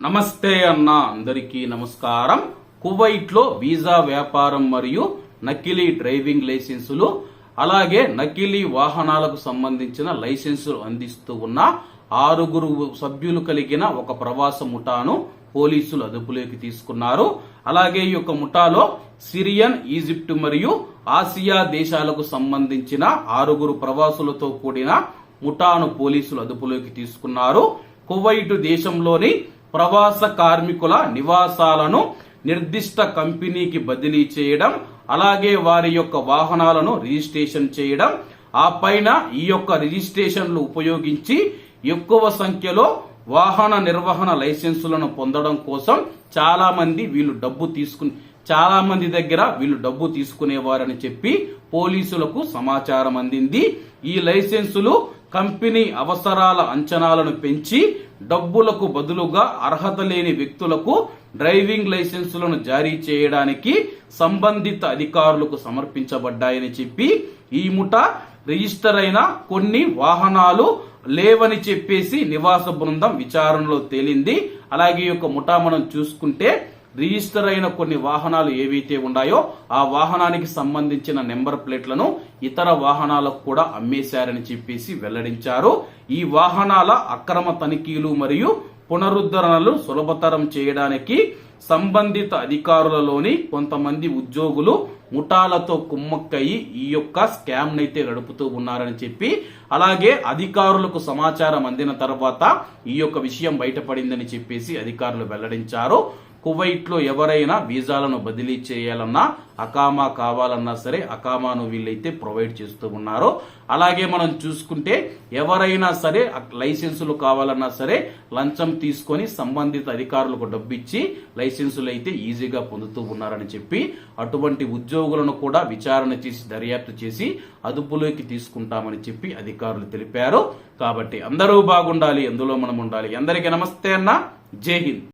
నమస్తే అన్న అందరికీ నమస్కారం. కువైట్లో వీసా వ్యాపారం మరియు నకిలీ డ్రైవింగ్ లైసెన్సులు అలాగే నకిలీ వాహనాలకు సంబంధించిన లైసెన్సులు అందిస్తూ ఉన్న ఆరుగురు సభ్యులు కలిగిన ఒక ప్రవాస ముఠాను పోలీసులు అదుపులోకి తీసుకున్నారు. అలాగే ఈ యొక్క ముఠాలో సిరియన్ ఈజిప్ట్ మరియు ఆసియా దేశాలకు సంబంధించిన ఆరుగురు ప్రవాసులతో కూడిన ముఠాను పోలీసులు అదుపులోకి తీసుకున్నారు. కువైట్ దేశంలోని ప్రవాస కార్మికుల నివాసాలను నిర్దిష్ట కంపెనీకి బదిలీ చేయడం అలాగే వారి యొక్క వాహనాలను రిజిస్ట్రేషన్ చేయడం ఆ పైన ఈ యొక్క రిజిస్ట్రేషన్లు ఉపయోగించి ఎక్కువ సంఖ్యలో వాహన నిర్వహణ లైసెన్సులను పొందడం కోసం చాలా మంది వీళ్ళు డబ్బు తీసుకుని చాలా మంది దగ్గర వీళ్ళు డబ్బు తీసుకునేవారని చెప్పి పోలీసులకు సమాచారం అందింది. ఈ లైసెన్సులు కంపెనీ అవసరాల అంచనాలను పెంచి డబ్బులకు బదులుగా అర్హత లేని వ్యక్తులకు డ్రైవింగ్ లైసెన్సులను జారీ చేయడానికి సంబంధిత అధికారులకు సమర్పించబడ్డాయని చెప్పి ఈ ముఠ రిజిస్టర్ అయిన కొన్ని వాహనాలు లేవని చెప్పేసి నివాస బృందం విచారణలో తేలింది. అలాగే యొక్క ముఠా మనం చూసుకుంటే రిజిస్టర్ అయిన కొన్ని వాహనాలు ఏవైతే ఉన్నాయో ఆ వాహనానికి సంబంధించిన నెంబర్ ప్లేట్లను ఇతర వాహనాలకు కూడా అమ్మేశారని చెప్పేసి వెల్లడించారు. ఈ వాహనాల అక్రమ తనిఖీలు మరియు పునరుద్ధరణలు సులభతరం చేయడానికి సంబంధిత అధికారులలోని కొంతమంది ఉద్యోగులు ముఠాలతో కుమ్మక్కయి ఈ యొక్క స్కామ్ నైతే గడుపుతూ ఉన్నారని చెప్పి అలాగే అధికారులకు సమాచారం అందిన తర్వాత ఈ యొక్క విషయం బయటపడిందని చెప్పేసి అధికారులు వెల్లడించారు. కువైట్లో ఎవరైనా వీసాలను బదిలీ చేయాలన్నా అకామా కావాలన్నా సరే అకామాను వీళ్ళైతే ప్రొవైడ్ చేస్తూ ఉన్నారు. అలాగే మనం చూసుకుంటే ఎవరైనా సరే లైసెన్సులు కావాలన్నా సరే లంచం తీసుకొని సంబంధిత అధికారులకు డబ్బిచ్చి లైసెన్సులు అయితే ఈజీగా పొందుతూ ఉన్నారని చెప్పి అటువంటి ఉద్యోగులను కూడా విచారణ చేసి దర్యాప్తు చేసి అదుపులోకి తీసుకుంటామని చెప్పి అధికారులు తెలిపారు. కాబట్టి అందరూ బాగుండాలి అందులో మనం ఉండాలి. అందరికీ నమస్తే అన్న. జై హింద్.